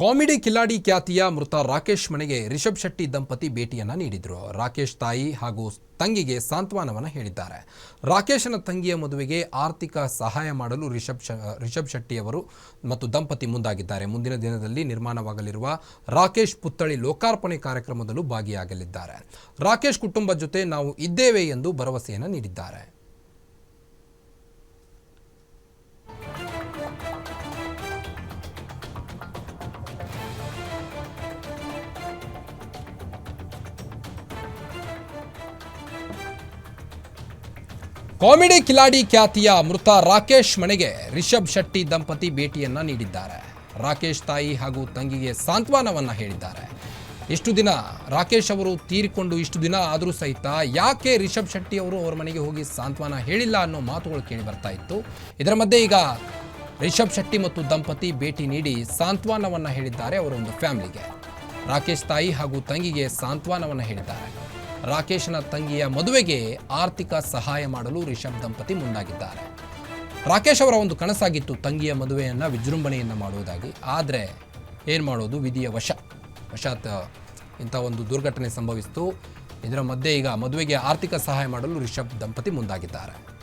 Comedy Kiladi ಖ್ಯಾತಿಯ ಮೃತ ರಾಕೇಶ್ ಮನೆಗೆ ರಿಷಬ್ ಶೆಟ್ಟಿ ದಂಪತಿ ಭೇಟಿಯನ್ನ ನೀಡಿದ್ರು. ರಾಕೇಶ್ ತಾಯಿ ಹಾಗೂ ತಂಗಿಗೆ ಸಾಂತ್ವನವನ್ನ ಹೇಳಿದ್ದಾರೆ. ರಾಕೇಶನ ತಂಗಿಯ ಮದುವೆಗೆ ಆರ್ಥಿಕ ಸಹಾಯ ಮಾಡಲು ರಿಷಬ್ ಶ, ರಿಷಬ್ ಶೆಟ್ಟಿ ಅವರು ಮತ್ತು ದಂಪತಿ ಮುಂದಾಗಿದ್ದಾರೆ. ಮುಂದಿನ ದಿನದಲ್ಲಿ ನಿರ್ಮಾಣವಾಗಲಿರುವ ರಾಕೇಶ್ ಪುತ್ಥಳಿ ಲೋಕಾರ್ಪಣೆ ಕಾರ್ಯಕ್ರಮದಲ್ಲೂ ಭಾಗಿಯಾಗಲಿದ್ದಾರೆ. ರಾಕೇಶ್ ಕುಟುಂಬ ಜೊತೆ ನಾವು ಇದ್ದೇವೆ ಎಂದು ಭರವಸೆಯನ್ನು ನೀಡಿದ್ದಾರೆ. ಕಾಮಿಡಿ ಕಿಲಾಡಿ ಖ್ಯಾತಿಯ ಮೃತ ರಾಕೇಶ್ ಮನೆಗೆ ರಿಷಬ್ ಶೆಟ್ಟಿ ದಂಪತಿ ಭೇಟಿಯನ್ನ ನೀಡಿದ್ದಾರೆ. ರಾಕೇಶ್ ತಾಯಿ ಹಾಗೂ ತಂಗಿಗೆ ಸಾಂತ್ವನವನ್ನ ಹೇಳಿದ್ದಾರೆ. ಇಷ್ಟು ದಿನ ರಾಕೇಶ್ ಅವರು ತೀರಿಕೊಂಡು ಇಷ್ಟು ದಿನ ಆದರೂ ಸಹಿತ ಯಾಕೆ ರಿಷಬ್ ಶೆಟ್ಟಿ ಅವರು ಅವರ ಮನೆಗೆ ಹೋಗಿ ಸಾಂತ್ವನ ಹೇಳಿಲ್ಲ ಅನ್ನೋ ಮಾತುಗಳು ಕೇಳಿ ಬರ್ತಾ ಇತ್ತು. ಇದರ ಮಧ್ಯೆ ಈಗ ರಿಷಬ್ ಶೆಟ್ಟಿ ಮತ್ತು ದಂಪತಿ ಭೇಟಿ ನೀಡಿ ಸಾಂತ್ವನವನ್ನ ಹೇಳಿದ್ದಾರೆ ಅವರ ಒಂದು ಫ್ಯಾಮಿಲಿಗೆ. ರಾಕೇಶ್ ತಾಯಿ ಹಾಗೂ ತಂಗಿಗೆ ಸಾಂತ್ವನವನ್ನ ಹೇಳಿದ್ದಾರೆ. ರಾಕೇಶನ ತಂಗಿಯ ಮದುವೆಗೆ ಆರ್ಥಿಕ ಸಹಾಯ ಮಾಡಲು ರಿಷಬ್ ದಂಪತಿ ಮುಂದಾಗಿದ್ದಾರೆ. ರಾಕೇಶ್ ಅವರ ಒಂದು ಕನಸಾಗಿತ್ತು ತಂಗಿಯ ಮದುವೆಯನ್ನು ವಿಜೃಂಭಣೆಯನ್ನು ಮಾಡುವುದಾಗಿ. ಆದರೆ ಏನು ಮಾಡೋದು? ವಿಧಿಯ ವಶ. ವಶಾತ್ ಇಂಥ ಒಂದು ದುರ್ಘಟನೆ ಸಂಭವಿಸಿತು. ಇದರ ಮಧ್ಯೆ ಈಗ ಮದುವೆಗೆ ಆರ್ಥಿಕ ಸಹಾಯ ಮಾಡಲು ರಿಷಬ್ ದಂಪತಿ ಮುಂದಾಗಿದ್ದಾರೆ.